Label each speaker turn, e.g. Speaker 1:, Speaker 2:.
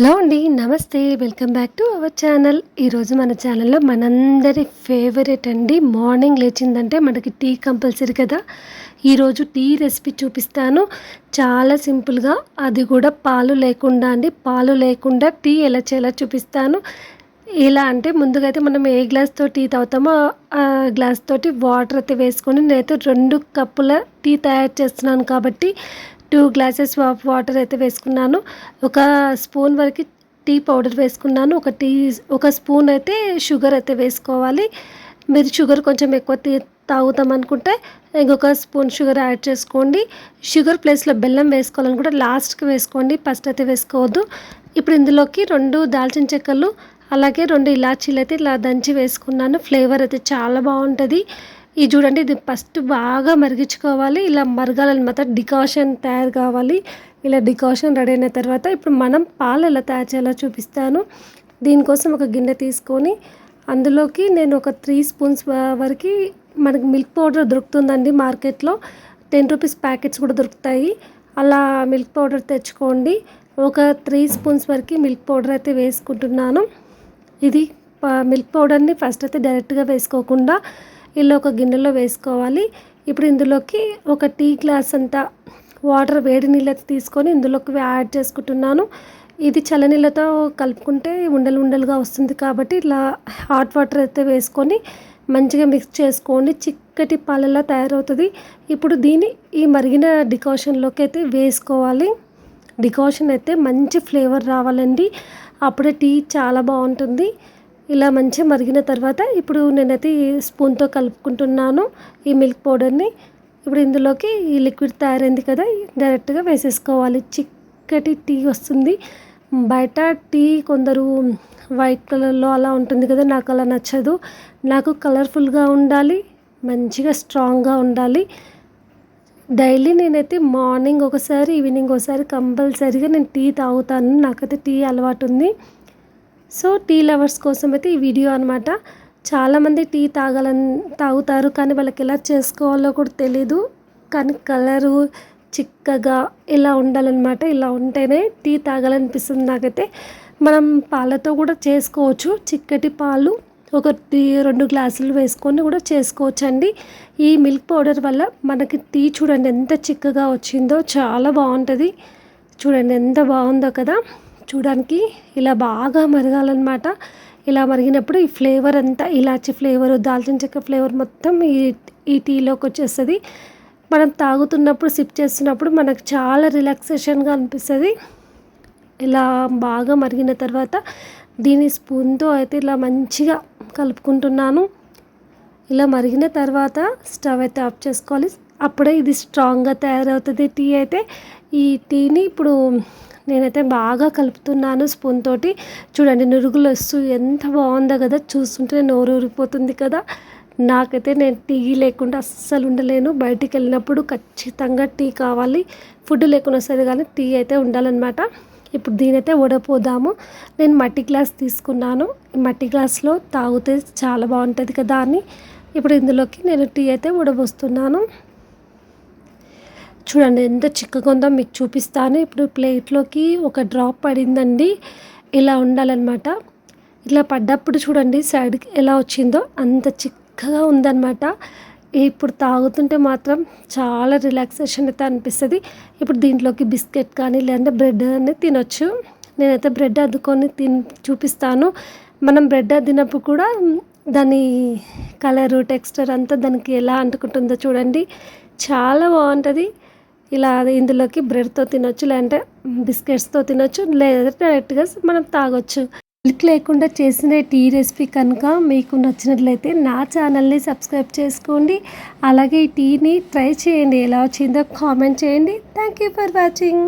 Speaker 1: Hello అండి నమస్తే. Welcome back to our channel. ఈరోజు మన ఛానల్లో మనందరి ఫేవరెట్ అండి మార్నింగ్ లేచిందంటే మనకి టీ కంపల్సరీ కదా. ఈరోజు టీ రెసిపీ చూపిస్తాను. చాలా సింపుల్గా అది కూడా పాలు లేకుండా అండి. పాలు లేకుండా టీ ఎలా చేయాలో చూపిస్తాను. ఎలా అంటే ముందుగా అయితే మనం ఏ గ్లాస్తో టీ తాగుతామో ఆ గ్లాస్ తోటి వాటర్ అయితే వేసుకొని నేనైతే రెండు కప్పుల టీ తయారు చేస్తున్నాను కాబట్టి టూ గ్లాసెస్ ఆఫ్ వాటర్ అయితే వేసుకున్నాను. ఒక స్పూన్ వరకు టీ పౌడర్ వేసుకున్నాను. ఒక టీ ఒక స్పూన్ అయితే షుగర్ అయితే వేసుకోవాలి. మీరు షుగర్ కొంచెం ఎక్కువ తాగుతాం అనుకుంటే ఇంకొక స్పూన్ షుగర్ యాడ్ చేసుకోండి. షుగర్ ప్లేస్లో బెల్లం వేసుకోవాలనుకుంటే లాస్ట్కి వేసుకోండి. ఫస్ట్ అయితే వేసుకోవద్దు. ఇప్పుడు ఇందులోకి రెండు దాల్చిన చెక్కలు అలాగే రెండు ఇలాచీలు అయితే ఇలా దంచి వేసుకున్నాను. ఫ్లేవర్ అయితే చాలా బాగుంటుంది. ఇది చూడండి ఇది ఫస్ట్ బాగా మరిగించుకోవాలి. ఇలా మరగాలన్నమాట డికాషన్ తయారు కావాలి. ఇలా డికాషన్ రెడీ అయిన తర్వాత ఇప్పుడు మనం పాలు ఎలా తయారు చేయాలో చూపిస్తాను. దీనికోసం ఒక గిన్నె తీసుకొని అందులోకి నేను ఒక త్రీ స్పూన్స్ వరకు మనకి మిల్క్ పౌడర్ దొరుకుతుందండి మార్కెట్లో. టెన్ రూపీస్ ప్యాకెట్స్ కూడా దొరుకుతాయి. అలా మిల్క్ పౌడర్ తెచ్చుకోండి. ఒక త్రీ స్పూన్స్ వరకు మిల్క్ పౌడర్ అయితే వేసుకుంటున్నాను. ఇది మిల్క్ పౌడర్ని ఫస్ట్ అయితే డైరెక్ట్గా వేసుకోకుండా ఇలా ఒక గిన్నెలో వేసుకోవాలి. ఇప్పుడు ఇందులోకి ఒక టీ గ్లాస్ అంతా వాటర్ వేడి నీళ్ళతో తీసుకొని ఇందులోకి యాడ్ చేసుకుంటున్నాను. ఇది చల్లనీళ్ళతో కలుపుకుంటే ఉండలు ఉండలుగా వస్తుంది కాబట్టి ఇలా హాట్ వాటర్ అయితే వేసుకొని మంచిగా మిక్స్ చేసుకోండి. చిక్కటి పాలలా తయారవుతుంది. ఇప్పుడు దీన్ని ఈ మరిగిన డికాషన్లోకి అయితే వేసుకోవాలి. డికాషన్ అయితే మంచి ఫ్లేవర్ రావాలండి. అప్పుడే టీ చాలా బాగుంటుంది. ఇలా మంచిగా మరిగిన తర్వాత ఇప్పుడు నేనైతే ఈ స్పూన్తో కలుపుకుంటున్నాను ఈ మిల్క్ పౌడర్ని. ఇప్పుడు ఇందులోకి ఈ లిక్విడ్ తయారైంది కదా డైరెక్ట్గా వేసేసుకోవాలి. చిక్కటి టీ వస్తుంది. బయట టీ కొందరు వైట్ కలర్లో అలా ఉంటుంది కదా నాకు అలా నచ్చదు. నాకు కలర్ఫుల్గా ఉండాలి మంచిగా స్ట్రాంగ్గా ఉండాలి. డైలీ నేనైతే మార్నింగ్ ఒకసారి ఈవినింగ్ ఒకసారి కంపల్సరీగా నేను టీ తాగుతాను. నాకైతే టీ అలవాటు ఉంది. సో టీ లవర్స్ కోసం అయితే ఈ వీడియో అనమాట చాలామంది టీ తాగాలని తాగుతారు కానీ వాళ్ళకి ఎలా చేసుకోవాలో కూడా తెలీదు. కానీ కలరు చిక్కగా ఇలా ఉండాలన్నమాట. ఇలా ఉంటేనే టీ తాగాలనిపిస్తుంది నాకైతే. మనం పాలతో కూడా చేసుకోవచ్చు. చిక్కటి పాలు ఒక రెండు గ్లాసులు వేసుకొని కూడా చేసుకోవచ్చు అండి ఈ మిల్క్ పౌడర్ వల్ల మనకి టీ చూడండి ఎంత చిక్కగా వచ్చిందో చాలా బాగుంటుంది. చూడండి ఎంత బాగుందో కదా. చూడడానికి ఇలా బాగా మరగాలన్నమాట. ఇలా మరిగినప్పుడు ఈ ఫ్లేవర్ అంతా ఇలాచి ఫ్లేవర్ దాల్చిన చెక్క ఫ్లేవర్ మొత్తం ఈ ఈ టీలోకి వచ్చేస్తుంది. మనం తాగుతున్నప్పుడు సిప్ చేస్తున్నప్పుడు మనకు చాలా రిలాక్సేషన్గా అనిపిస్తుంది. ఇలా బాగా మరిగిన తర్వాత దీని స్పూన్తో అయితే ఇలా మంచిగా కలుపుకుంటున్నాను. ఇలా మరిగిన తర్వాత స్టవ్ అయితే ఆఫ్ చేసుకోవాలి. అప్పుడే ఇది స్ట్రాంగ్గా తయారవుతుంది టీ అయితే. ఈ టీని ఇప్పుడు నేనైతే బాగా కలుపుతున్నాను స్పూన్ తోటి. చూడండి నురుగులు వస్తూ ఎంత బాగుందో కదా చూస్తుంటే నోరు ఊరిపోతుంది కదా. నాకైతే నేను టీ లేకుండా అస్సలు ఉండలేను. బయటికి వెళ్ళినప్పుడు ఖచ్చితంగా టీ కావాలి. ఫుడ్ లేకుండా వస్తుంది కానీ టీ అయితే ఉండాలన్నమాట. ఇప్పుడు దీనైతే వడపోదాము. నేను మట్టి గ్లాస్ తీసుకున్నాను. మట్టి గ్లాస్లో తాగితే చాలా బాగుంటుంది కదా అని. ఇప్పుడు ఇందులోకి నేను టీ అయితే వడబోస్తున్నాను. చూడండి ఎంత చిక్కగా ఉందో మీకు చూపిస్తాను. ఇప్పుడు ప్లేట్లోకి ఒక డ్రాప్ పడిందండి. ఇలా ఉండాలన్నమాట. ఇట్లా పడ్డప్పుడు చూడండి సైడ్కి ఎలా వచ్చిందో అంత చిక్కగా ఉందన్నమాట. ఇప్పుడు తాగుతుంటే మాత్రం చాలా రిలాక్సేషన్ అయితే అనిపిస్తుంది. ఇప్పుడు దీంట్లోకి బిస్కెట్ కానీ లేదంటే బ్రెడ్ అని తినొచ్చు. నేనైతే బ్రెడ్ అద్దుకొని తిని చూపిస్తాను. మనం బ్రెడ్ అద్దినప్పుడు కూడా దాని కలరు టెక్స్చర్ అంతా దానికి ఎలా అంటుకుంటుందో చూడండి. చాలా బాగుంటుంది. ఇలా ఇందులోకి బ్రెడ్తో తినొచ్చు లేదంటే బిస్కెట్స్తో తినొచ్చు లేదా డైరెక్ట్గా మనం తాగొచ్చు. మిల్క్ లేకుండా చేసిన టీ రెసిపీ కనుక మీకు నచ్చినట్లయితే నా ఛానల్ని సబ్స్క్రైబ్ చేసుకోండి. అలాగే ఈ టీని ట్రై చేయండి ఎలా వచ్చిందో కామెంట్ చేయండి. Thank you for watching.